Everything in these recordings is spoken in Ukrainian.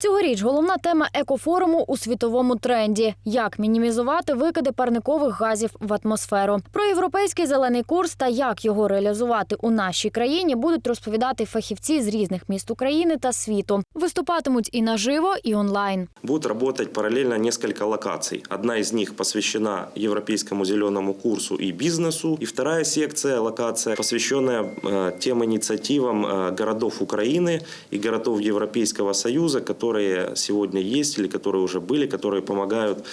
Цьогоріч головна тема екофоруму у світовому тренді: як мінімізувати викиди парникових газів в атмосферу. Про європейський зелений курс та як його реалізувати у нашій країні будуть розповідати фахівці з різних міст України та світу. Виступатимуть і наживо, і онлайн. Будет работать параллельно несколько локаций. Одна из них посвящена Европейскому зеленому курсу и бизнесу. И вторая секция, локация, посвященная э, тем инициативам э, городов Украины и городов Европейского Союза, которые сегодня есть или которые уже были, которые помогают,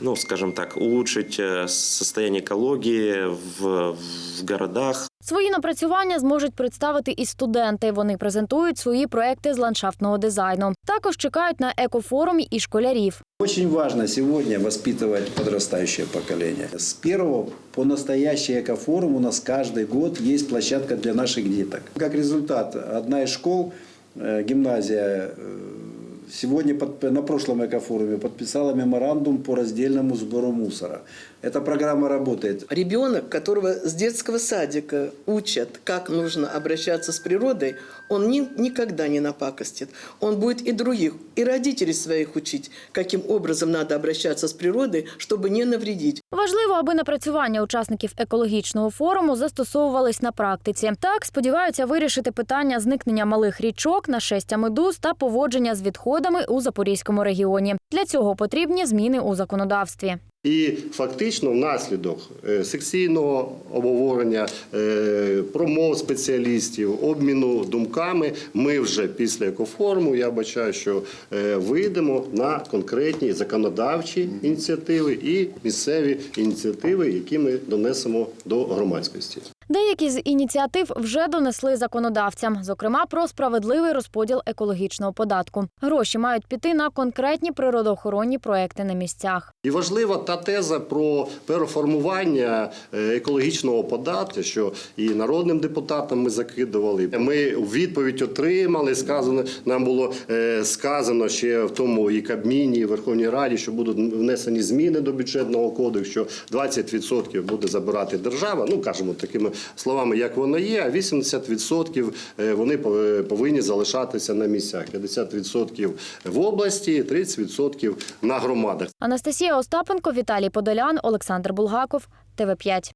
ну, скажем так, улучшить э, состояние экологии в, в городах, Свої напрацювання зможуть представити і студенти. Вони презентують свої проекти з ландшафтного дизайну. Також чекають на екофорумі і школярів. Очень важно сегодня воспитывать подрастающее поколение. С первого по настоящий экофорум у нас каждый год есть площадка для наших деток. Как результат, одна из школ, э, гимназия, э, сегодня под- на прошлом экофоруме подписала меморандум по раздельному сбору мусора. Эта программа работает. Ребенок, которого с детского садика учат, как нужно обращаться с природой, он ни- никогда не напакостит. Он будет и других, и родителей своих учить, каким образом надо обращаться с природой, чтобы не навредить. Важливо, аби напрацювання учасників екологічного форуму застосовувались на практиці. Так сподіваються вирішити питання зникнення малих річок, нашестя медуз та поводження з відходами у Запорізькому регіоні. Для цього потрібні зміни у законодавстві. І фактично внаслідок е, секційного обговорення, е, промов спеціалістів, обміну думками, ми вже після екофоруму, я бачаю, що е, вийдемо на конкретні законодавчі ініціативи і місцеві ініціативи, які ми донесемо до громадськості. Деякі з ініціатив вже донесли законодавцям, зокрема про справедливий розподіл екологічного податку. Гроші мають піти на конкретні природоохоронні проекти на місцях. І важлива та теза про переформування е, екологічного податку, що і народним депутатам ми закидували. Ми відповідь отримали. Сказано нам було е, сказано ще в тому і Кабміні, і Верховній Раді, що будуть внесені зміни до бюджетного кодексу, що 20% буде забирати держава. Ну кажемо такими словами, як воно є. А 80% е, вони пов- повинні залишатися на місцях. 50% в області, 30% на громадах. Анастасія Остапенко, Віталій Подолян, Олександр Булгаков, ТВ 5